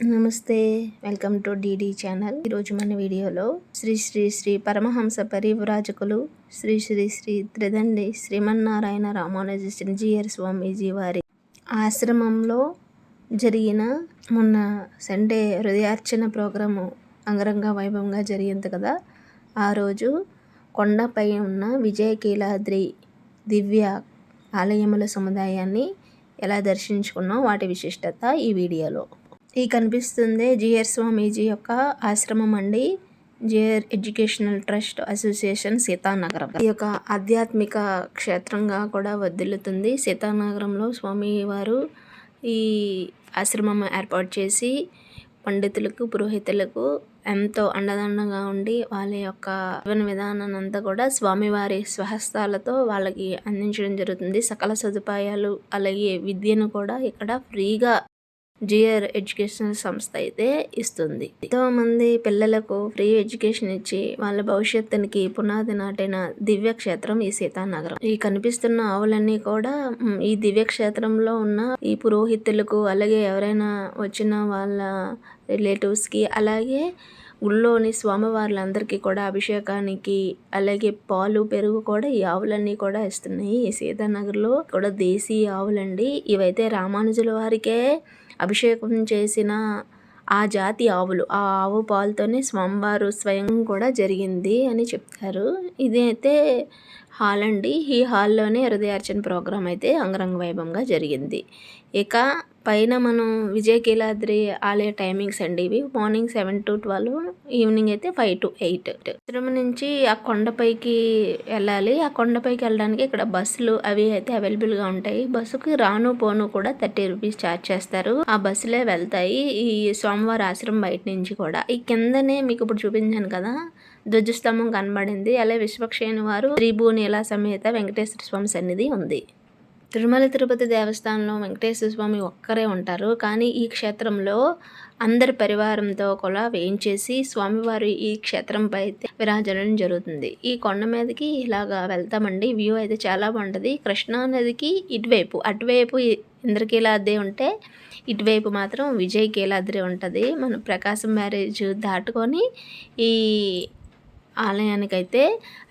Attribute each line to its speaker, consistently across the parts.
Speaker 1: నమస్తే welcome to DD channel. ఈరోజు మన వీడియోలో శ్రీ శ్రీ శ్రీ పరమహంస పరివ్రాజకులు శ్రీ శ్రీ శ్రీ త్రిదండి శ్రీమన్నారాయణ రామానుజ జియర్ స్వామీజీ వారి ఆశ్రమంలో జరిగిన మొన్న సండే హృదయార్చన ప్రోగ్రాము అంగరంగ వైభవంగా జరిగింది కదా. ఆ రోజు కొండపై ఉన్న విజయకీలాద్రి దివ్య ఆలయముల సముదాయాన్ని ఎలా దర్శించుకున్నాం వాటి విశిష్టత ఈ వీడియోలో. ఈ కనిపిస్తుంది జిఆర్ స్వామీజీ యొక్క ఆశ్రమం అండి. GR educational trust association Seethanagaram. ఈ యొక్క ఆధ్యాత్మిక క్షేత్రంగా కూడా వదిలుతుంది. సీతానగరంలో స్వామి వారు ఈ ఆశ్రమం ఏర్పాటు చేసి పండితులకు పురోహితులకు ఎంతో అండదండగా ఉండి వాళ్ళ యొక్క జీవన విధానాన్ని అంతా కూడా స్వామివారి స్వహస్తాలతో వాళ్ళకి అందించడం జరుగుతుంది. సకల సదుపాయాలు అలాగే విద్యను కూడా ఇక్కడ ఫ్రీగా జిఆర్ ఎడ్యుకేషన్ సంస్థ అయితే ఇస్తుంది. ఎంతో మంది పిల్లలకు ఫ్రీ ఎడ్యుకేషన్ ఇచ్చి వాళ్ళ భవిష్యత్తునికి పునాది నాటిన దివ్య క్షేత్రం ఈ సీతానగరం. ఈ కనిపిస్తున్న ఆవులన్నీ కూడా ఈ దివ్య క్షేత్రంలో ఉన్న ఈ పురోహితులకు అలాగే ఎవరైనా వచ్చిన వాళ్ళ రిలేటివ్స్కి అలాగే ఊళ్ళోని స్వామివార్లందరికీ కూడా అభిషేకానికి అలాగే పాలు పెరుగు కూడా ఈ ఆవులన్నీ కూడా ఇస్తున్నాయి. ఈ సీతానగర్లో కూడా దేశీ ఆవులండి. ఇవైతే రామానుజుల వారికే అభిషేకం చేసిన ఆ జాతి ఆవులు ఆ ఆవు పాలతోనే స్వామివారు స్వయం కూడా జరిగింది అని చెప్తారు. ఇదైతే హాల్ అండి ఈ హాల్లోనే హృదయార్చన ప్రోగ్రాం అయితే అంగరంగ వైభవంగా జరిగింది. ఇక పైన మనం విజయకీలాద్రి ఆలయ టైమింగ్స్ అండి ఇవి. Morning seven to twelve evening అయితే ఫైవ్ టు ఎయిట్. తిరుమల నుంచి ఆ కొండపైకి వెళ్ళాలి. ఆ కొండపైకి వెళ్ళడానికి ఇక్కడ బస్సులు అవి అయితే అవైలబుల్గా ఉంటాయి. బస్సుకి రాను పోను కూడా థర్టీ రూపీస్ ఛార్జ్ చేస్తారు. ఆ బస్సులే వెళ్తాయి. ఈ సోమవారం ఆశ్రమం బయట నుంచి కూడా. ఈ కిందనే మీకు ఇప్పుడు చూపించాను కదా ధ్వజస్తంభం కనబడింది. అలాగే విశ్వక్షేణి వారు త్రిభువనీల సమేత వెంకటేశ్వర స్వామి సన్నిధి ఉంది. తిరుమల తిరుపతి దేవస్థానంలో వెంకటేశ్వర స్వామి ఒక్కరే ఉంటారు. కానీ ఈ క్షేత్రంలో అందరి పరివారంతో కూడా వేయించేసి స్వామివారి ఈ క్షేత్రంపై అయితే విరాజనం జరుగుతుంది. ఈ కొండ మీదకి ఇలాగా వెళ్తామండి. వ్యూ అయితే చాలా బాగుంటుంది. కృష్ణా నదికి ఇటువైపు అటువైపు ఇంద్రకీలాద్రి ఉంటే ఇటువైపు మాత్రం విజయ్ కీలాద్రి ఉంటుంది. మన ప్రకాశం మ్యారేజ్ దాటుకొని ఈ ఆలయానికి అయితే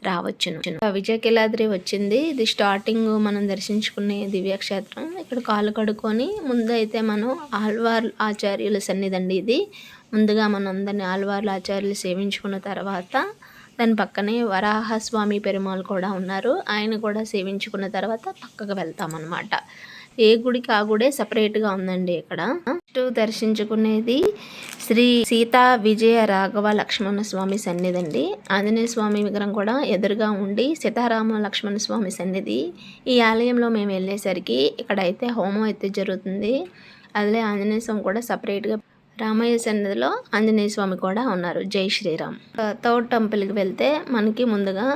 Speaker 1: రావచ్చును విజయకిలాద్రి వచ్చింది. ఇది స్టార్టింగ్ మనం దర్శించుకునే దివ్యక్షేత్రం. ఇక్కడ కాలు కడుక్కొని ముందు అయితే మనం ఆల్వార్ ఆచార్యుల సన్నిధండి ఇది. ముందుగా మనం అందరిని ఆల్వార్ల ఆచార్యులు సేవించుకున్న తర్వాత దాని పక్కనే వరాహస్వామి పెరుమాల్ కూడా ఉన్నారు. ఆయన కూడా సేవించుకున్న తర్వాత పక్కకు వెళ్తామన్నమాట. ఏ గుడికి ఆ గుడే సపరేట్గా ఉందండి ఇక్కడ. దర్శించుకునేది శ్రీ సీతా విజయ రాఘవ లక్ష్మణ స్వామి సన్నిధి అండి. ఆంజనేయ స్వామి విగ్రహం కూడా ఎదురుగా ఉండి సీతారామ లక్ష్మణ స్వామి సన్నిధి. ఈ ఆలయంలో మేము వెళ్ళేసరికి ఇక్కడ అయితే హోమం అయితే జరుగుతుంది. అదే ఆంజనేయ స్వామి కూడా సపరేట్గా రామయ్య సన్నిధిలో ఆంజనేయ స్వామి కూడా ఉన్నారు. జై శ్రీరామ్. థర్డ్ టెంపుల్కి వెళ్తే మనకి ముందుగా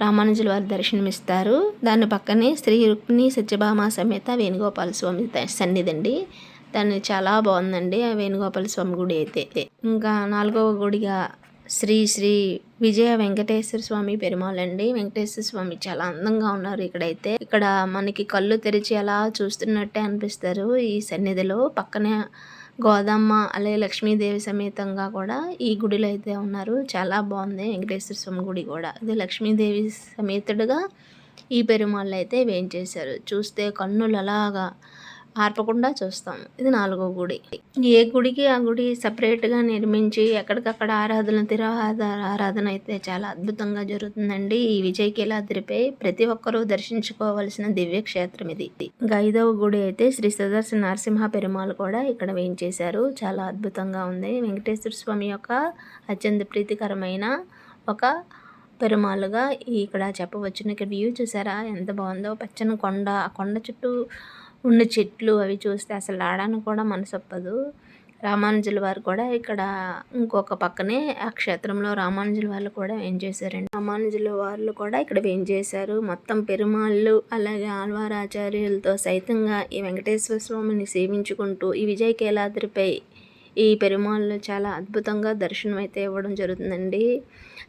Speaker 1: రామానుజుల వారి దర్శనమిస్తారు. దాని పక్కనే శ్రీ రుక్మిణి సత్యభామ సమేత వేణుగోపాల స్వామి సన్నిధి అండి. దాన్ని చాలా బాగుందండి ఆ వేణుగోపాల స్వామి గుడి అయితే. ఇంకా నాలుగవ గుడిగా శ్రీ శ్రీ విజయ వెంకటేశ్వర స్వామి పెరుమాల్ అండి. వెంకటేశ్వర స్వామి చాలా అందంగా ఉన్నారు ఇక్కడైతే. ఇక్కడ మనకి కళ్ళు తెరిచి అలా చూస్తున్నట్టే అనిపిస్తారు ఈ సన్నిధిలో. పక్కనే గోదమ్మ అలాగే లక్ష్మీదేవి సమేతంగా కూడా ఈ గుడిలో అయితే ఉన్నారు. చాలా బాగుంది. వెంకటేశ్వర స్వామి గుడి కూడా. ఇది లక్ష్మీదేవి సమేతుడుగా ఈ పెరుమాళ్ళు అయితే వేయించేశారు. చూస్తే కన్నులు అలాగా ఆర్పకుండా చూస్తాం. ఇది నాలుగో గుడి. ఏ గుడికి ఆ గుడి సపరేట్గా నిర్మించి ఎక్కడికక్కడ ఆరాధన తిరహాద ఆరాధన అయితే చాలా అద్భుతంగా జరుగుతుందండి. ఈ విజయకీలాద్రిపై ప్రతి ఒక్కరూ దర్శించుకోవలసిన దివ్య క్షేత్రం ఇది. గైదవ ఐదవ గుడి అయితే శ్రీ సదర్శన నరసింహ పెరుమాల్ కూడా ఇక్కడ వేయించేశారు. చాలా అద్భుతంగా ఉంది. వెంకటేశ్వర స్వామి యొక్క అత్యంత ప్రీతికరమైన ఒక పెరుమాలుగా ఇక్కడ చెప్పవచ్చును. ఇక్కడ వ్యూ చూసారా? ఎంత బాగుందో. పచ్చని కొండ ఆ కొండ చుట్టూ ఉన్న చెట్లు అవి చూస్తే అసలు ఆడడానికి కూడా మనసొప్పదు. రామానుజుల వారు కూడా ఇక్కడ ఇంకొక పక్కనే ఆ క్షేత్రంలో రామానుజుల వాళ్ళు కూడా ఏం చేశారండి రామానుజుల వాళ్ళు కూడా ఇక్కడ ఏం చేశారు? మొత్తం పెరుమాళ్ళు అలాగే ఆళ్వారాచార్యులతో సైతంగా ఈ వెంకటేశ్వర స్వామిని సేవించుకుంటూ ఈ విజయ కేలాద్రిపై ఈ పెరుమాళ్ళు చాలా అద్భుతంగా దర్శనం అయితే ఇవ్వడం జరుగుతుందండి.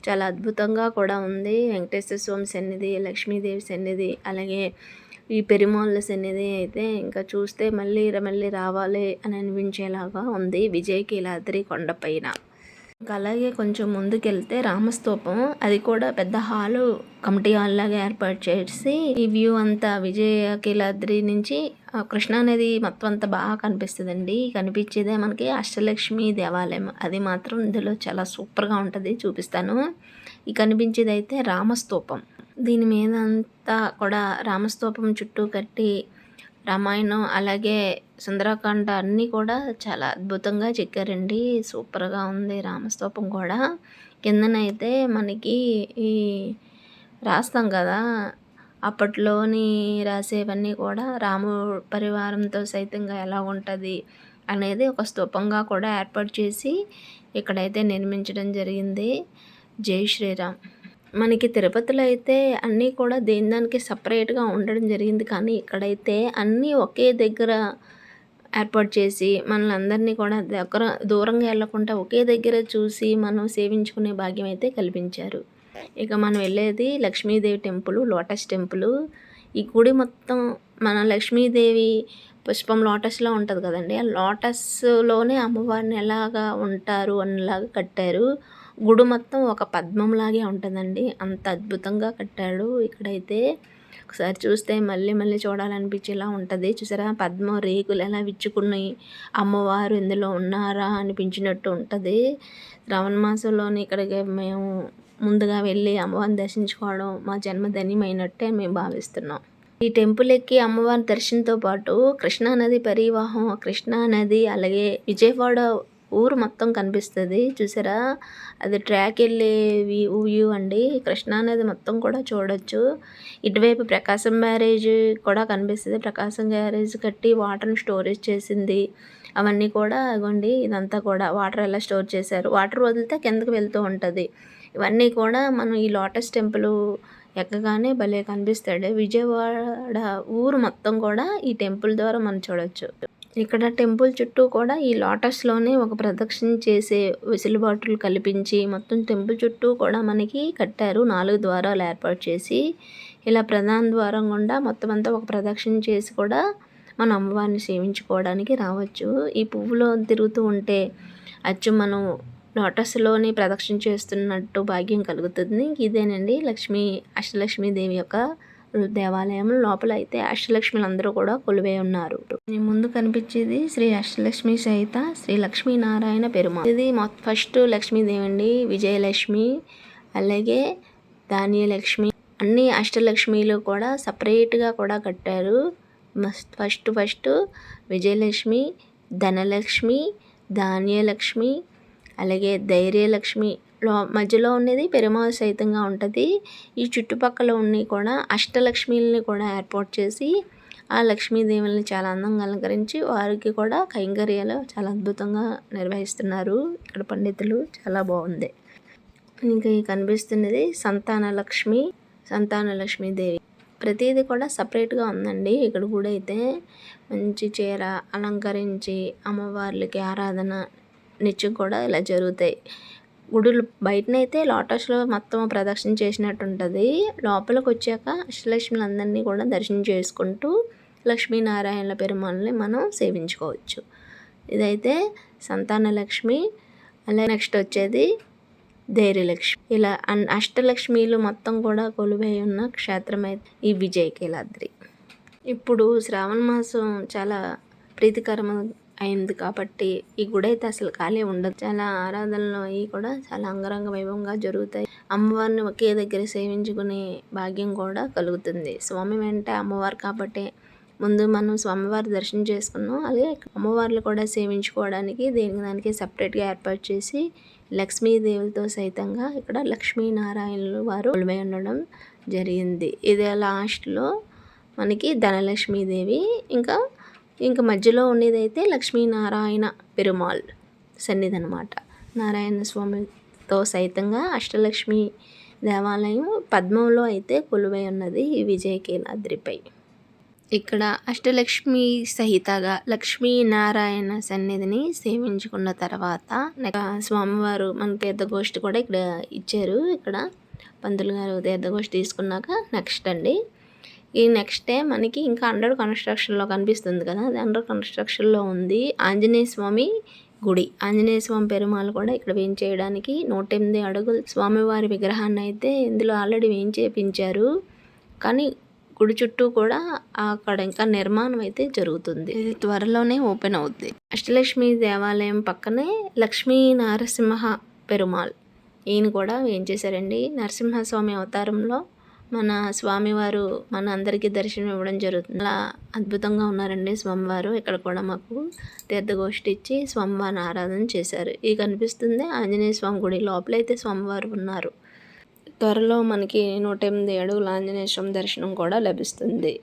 Speaker 1: చాలా అద్భుతంగా కూడా ఉంది. వెంకటేశ్వర స్వామి సన్నిధి లక్ష్మీదేవి సన్నిధి అలాగే ఈ పెరిమాల్స్ అనేది అయితే ఇంకా చూస్తే మళ్ళీ మళ్ళీ రావాలి అని అనిపించేలాగా ఉంది విజయకీలాద్రి కొండపైన ఇంకా అలాగే కొంచెం ముందుకెళ్తే రామస్తూపం. అది కూడా పెద్ద హాలు కమిటీ హాల్ లాగా ఏర్పాటు చేసి ఈ వ్యూ అంతా విజయ కీలాద్రి నుంచి ఆ కృష్ణా నది మొత్తం అంతా బాగా కనిపిస్తుందండి. కనిపించేదే మనకి అష్టలక్ష్మి దేవాలయం. అది మాత్రం ఇందులో చాలా సూపర్గా ఉంటుంది చూపిస్తాను. ఈ కనిపించేది అయితే రామస్తూపం. దీని మీద అంతా కూడా రామస్తూపం చుట్టూ కట్టి రామాయణం అలాగే సుందరకాండ అన్నీ కూడా చాలా అద్భుతంగా చెక్కారండి. సూపర్గా ఉంది రామస్తూపం కూడా. కిందనైతే మనకి ఈ రాస్తాం కదా అప్పట్లోని రాసేవన్నీ కూడా రాము పరివారంతో సైతంగా ఎలా ఉంటుంది అనేది ఒక స్తూపంగా కూడా ఏర్పాటు చేసి ఇక్కడైతే నిర్మించడం జరిగింది. జై శ్రీరామ్. మనకి తిరుపతిలో అయితే అన్నీ కూడా దేని దానికి సపరేట్గా ఉండడం జరిగింది. కానీ ఇక్కడైతే అన్నీ ఒకే దగ్గర ఏర్పాటు చేసి మనల్ని అందరినీ కూడా దగ్గర దూరంగా వెళ్ళకుండా ఒకే దగ్గర చూసి మనం సేవించుకునే భాగ్యం అయితే కల్పించారు. ఇక మనం వెళ్ళేది లక్ష్మీదేవి టెంపుల్ లోటస్ టెంపుల్. ఈ గుడి మొత్తం మన లక్ష్మీదేవి పుష్పం లోటస్లో ఉంటుంది కదండి. ఆ లోటస్లోనే అమ్మవారిని ఎలాగా ఉంటారు అన్నలాగా కట్టారు. గుడి మొత్తం ఒక పద్మంలాగే ఉంటుందండి. అంత అద్భుతంగా కట్టాడు. ఇక్కడైతే ఒకసారి చూస్తే మళ్ళీ మళ్ళీ చూడాలనిపించేలా ఉంటుంది. చూసారా? పద్మం రేకులు ఎలా విచ్చుకున్నాయి. అమ్మవారు ఇందులో ఉన్నారా అనిపించినట్టు ఉంటుంది. శ్రావణ మాసంలోని ఇక్కడికి మేము ముందుగా వెళ్ళి అమ్మవారిని దర్శించుకోవడం మా జన్మధన్యమైనట్టే మేము భావిస్తున్నాం. ఈ టెంపుల్ ఎక్కి అమ్మవారి దర్శనంతో పాటు కృష్ణానది పరివాహం కృష్ణానది అలాగే విజయవాడ ఊరు మొత్తం కనిపిస్తుంది. చూసారా? అది ట్రాక్ వెళ్ళే వ్యూ అండి. కృష్ణానది మొత్తం కూడా చూడొచ్చు. ఇటువైపు ప్రకాశం బ్యారేజ్ కూడా కనిపిస్తుంది. ప్రకాశం బ్యారేజ్ కట్టి వాటర్ని స్టోరేజ్ చేసింది. అవన్నీ కూడా అగోండి ఇదంతా కూడా వాటర్ ఎలా స్టోర్ చేశారు. వాటర్ వదిలితే కిందకి వెళ్తూ ఉంటుంది. ఇవన్నీ కూడా మనం ఈ లోటస్ టెంపుల్ ఎక్కగానే భలే కనిపిస్తాడు విజయవాడ ఊరు మొత్తం కూడా ఈ టెంపుల్ ద్వారా మనం చూడొచ్చు. ఇక్కడ టెంపుల్ చుట్టూ కూడా ఈ లోటస్లోనే ఒక ప్రదక్షిణ చేసే వెసులుబాటులు కల్పించి మొత్తం టెంపుల్ చుట్టూ కూడా మనకి కట్టారు. నాలుగు ద్వారాలు ఏర్పాటు చేసి ఇలా ప్రధాన ద్వారం గుండా మొత్తం అంతా ఒక ప్రదక్షిణ చేసి కూడా మన అమ్మవారిని సేవించుకోవడానికి రావచ్చు. ఈ పువ్వులో తిరుగుతూ ఉంటే అచ్చు మనం లోటస్లోని ప్రదక్షిణ చేస్తున్నట్టు భాగ్యం కలుగుతుంది. ఇదేనండి లక్ష్మీ అష్టలక్ష్మీదేవి యొక్క దేవాలయం లోపల అయితే అష్టలక్ష్మిలు అందరూ కూడా కొలువై ఉన్నారు. ముందు కనిపించేది శ్రీ అష్టలక్ష్మి సహిత శ్రీ లక్ష్మీనారాయణ పెరుమాళ్ ఇది ఫస్ట్ లక్ష్మీదేవి అండి విజయలక్ష్మి అలాగే ధాన్యలక్ష్మి. అన్ని అష్టలక్ష్మిలు కూడా సపరేట్గా కూడా కట్టారు. ఫస్ట్ ఫస్ట్ విజయలక్ష్మి ధనలక్ష్మి ధాన్యలక్ష్మి అలాగే ధైర్యలక్ష్మి లో మధ్యలో ఉండేది పెరుమాళ సైతంగా ఉంటుంది. ఈ చుట్టుపక్కల ఉన్నవి కూడా అష్టలక్ష్మిల్ని కూడా ఏర్పాటు చేసి ఆ లక్ష్మీదేవుల్ని చాలా అందంగా అలంకరించి వారికి కూడా కైంకర్యాలు చాలా అద్భుతంగా నిర్వహిస్తున్నారు. ఇక్కడ పండితులు చాలా బాగుంది. ఇంకా కనిపిస్తున్నది సంతాన లక్ష్మి సంతాన లక్ష్మీదేవి. ప్రతిదీ కూడా సపరేట్గా ఉందండి. ఇక్కడ కూడా అయితే మంచి చీర అలంకరించి అమ్మవార్లకి ఆరాధన నిత్యం కూడా ఇలా జరుగుతాయి. గుడులు బయటనైతే లోటస్లో మొత్తం ప్రదక్షిణ చేసినట్టు ఉంటుంది లోపలికి వచ్చాక అష్టలక్ష్మిలందరినీ కూడా దర్శనం చేసుకుంటూ లక్ష్మీనారాయణ పెరుమాలని మనం సేవించుకోవచ్చు. ఇదైతే సంతాన లక్ష్మి నెక్స్ట్ వచ్చేది ధైర్యలక్ష్మి. ఇలా అష్టలక్ష్మిలు మొత్తం కూడా కొలువై ఉన్న క్షేత్రం అయితే ఈ విజయకీలాద్రి. ఇప్పుడు శ్రావణ మాసం చాలా ప్రీతికరమైన అయింది కాబట్టి ఈ గుడి అయితే అసలు ఖాళీ ఉండదు. చాలా ఆరాధనలు అవి కూడా చాలా అంగరంగ వైభవంగా జరుగుతాయి. అమ్మవారిని ఒకే దగ్గర సేవించుకునే భాగ్యం కూడా కలుగుతుంది. స్వామి వెంట అమ్మవారు కాబట్టి ముందు మనం స్వామివారి దర్శనం చేసుకున్నాం. అలాగే అమ్మవార్లు కూడా సేవించుకోవడానికి దేనికి దానికి సపరేట్గా ఏర్పాటు చేసి లక్ష్మీదేవులతో సైతంగా ఇక్కడ లక్ష్మీనారాయణులు వారు కొలువై ఉండడం జరిగింది. ఇది లాస్ట్లో మనకి ధనలక్ష్మీదేవి ఇంకా ఇంక మధ్యలో ఉండేదైతే లక్ష్మీనారాయణ పెరుమాళ్ సన్నిధి అనమాట నారాయణ స్వామితో సైతంగా అష్టలక్ష్మి దేవాలయం పద్మంలో అయితే కొలువై ఉన్నది ఈ ఇక్కడ అష్టలక్ష్మి సహితగా లక్ష్మీనారాయణ సన్నిధిని సేవించుకున్న తర్వాత స్వామివారు మనకి తీర్థగోష్ఠి కూడా ఇక్కడ ఇచ్చారు. ఇక్కడ పంతులు గారు తీర్థగోష్ఠి తీసుకున్నాక నెక్స్ట్ అండి. ఈ నెక్స్ట్ డే మనకి ఇంకా అండర్ కన్స్ట్రక్షన్లో కనిపిస్తుంది కదా అది అండర్ కన్స్ట్రక్షన్లో ఉంది. ఆంజనేయ స్వామి గుడి. ఆంజనేయ స్వామి పెరుమాళ్ కూడా ఇక్కడ వేయించేయడానికి నూట ఎనిమిది అడుగులు. స్వామివారి విగ్రహాన్ని అయితే ఇందులో ఆల్రెడీ వేయించేపించారు. కానీ గుడి చుట్టూ కూడా అక్కడ ఇంకా నిర్మాణం అయితే జరుగుతుంది. ఇది త్వరలోనే ఓపెన్ అవుద్ది. అష్టలక్ష్మి దేవాలయం పక్కనే లక్ష్మీ నరసింహ పెరుమాళ్. ఈయన కూడా వేయించేశారండి. నరసింహస్వామి అవతారంలో మన స్వామివారు మన అందరికీ దర్శనం ఇవ్వడం జరుగుతుంది. అలా అద్భుతంగా ఉన్నారండి స్వామివారు. ఇక్కడ కూడా మాకు తీర్థగోష్ఠి ఇచ్చి స్వామివారిని ఆరాధన చేశారు. ఈ కనిపిస్తుంది ఆంజనేయ స్వామి గుడి. లోపలైతే స్వామివారు ఉన్నారు. త్వరలో మనకి నూట ఎనిమిది అడుగుల ఆంజనేయ స్వామి దర్శనం కూడా లభిస్తుంది.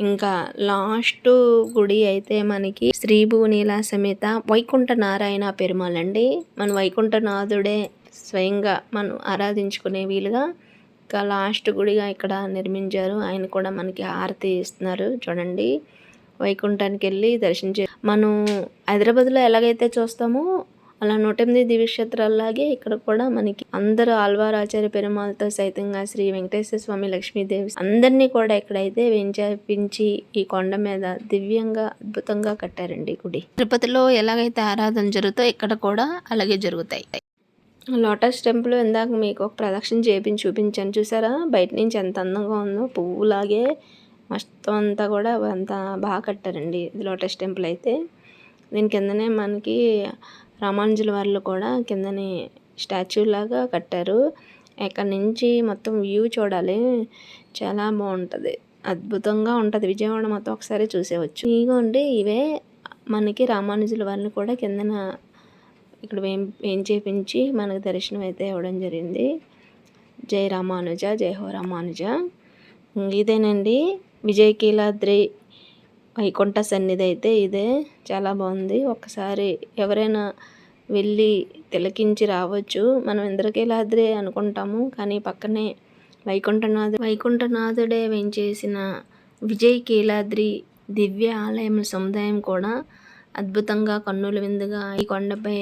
Speaker 1: ఇంకా లాస్ట్ గుడి అయితే మనకి శ్రీభువనీల సమేత వైకుంఠ నారాయణ పెరుమాలండి మన వైకుంఠనాథుడే స్వయంగా మనం ఆరాధించుకునే వీలుగా ఇంకా లాస్ట్ గుడిగా ఇక్కడ నిర్మించారు. ఆయన కూడా మనకి హారతి ఇస్తున్నారు. చూడండి. వైకుంఠానికి వెళ్ళి దర్శించే మనం హైదరాబాద్లో ఎలాగైతే చూస్తామో అలా నూట ఎనిమిది దివ్యక్షేత్రాల్లాగే ఇక్కడ కూడా మనకి అందరూ ఆల్వార్ ఆచార్య పెరుమాలతో సైతంగా శ్రీ వెంకటేశ్వర స్వామి లక్ష్మీదేవి అందరినీ కూడా ఇక్కడైతే వెంచాపించి ఈ కొండ మీద దివ్యంగా అద్భుతంగా కట్టారండి గుడి. తిరుపతిలో ఎలాగైతే ఆరాధన జరుగుతాయో ఇక్కడ కూడా అలాగే జరుగుతాయి. లోటస్ టెంపుల్ ఇందాక మీకు ఒక ప్రదక్షిణ చేపించి చూపించాను. చూసారా? బయట నుంచి ఎంత అందంగా ఉందో. పువ్వులాగే మొత్తం అంతా కూడా అంత బాగా కట్టారండి ఇది లోటస్ టెంపుల్ అయితే. దీని కిందనే మనకి రామానుజుల వాళ్ళు కూడా కిందని స్టాచ్యూ లాగా కట్టారు. ఇక్కడ నుంచి మొత్తం వ్యూ చూడాలి. చాలా బాగుంటుంది. అద్భుతంగా ఉంటుంది. విజయవాడ మొత్తం ఒకసారి చూసేవచ్చు. ఇగోండి ఇవే మనకి రామానుజుల వారిని కూడా కిందన ఇక్కడ వేం ఏం చేపించి మనకు దర్శనం అయితే ఇవ్వడం జరిగింది. జై రామానుజ జై హో రామానుజ. ఇదేనండి విజయకీలాద్రి వైకుంఠ సన్నిధి అయితే ఇదే. చాలా బాగుంది. ఒక్కసారి ఎవరైనా వెళ్ళి తిలకించి రావచ్చు. మనం ఇంద్రకీలాద్రి అనుకుంటాము కానీ పక్కనే వైకుంఠనాథు వైకుంఠనాథుడే వేయించేసిన విజయ్ కీలాద్రి దివ్య ఆలయం సముదాయం కూడా అద్భుతంగా కన్నుల విందుగా ఈ కొండపై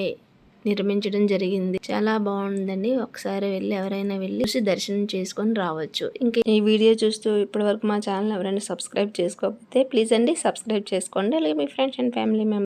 Speaker 1: నిర్మించడం జరిగింది. చాలా బాగుందండి. ఒకసారి వెళ్ళి ఎవరైనా వెళ్ళి చూసి దర్శనం చేసుకొని రావచ్చు. ఇంకా ఈ వీడియో చూస్తూ ఇప్పటి వరకు మా ఛానల్ ఎవరైనా సబ్స్క్రైబ్ చేసుకోకపోతే ప్లీజ్ అండి సబ్స్క్రైబ్ చేసుకోండి. అలాగే మీ ఫ్రెండ్స్ అండ్ ఫ్యామిలీ మెంబర్స్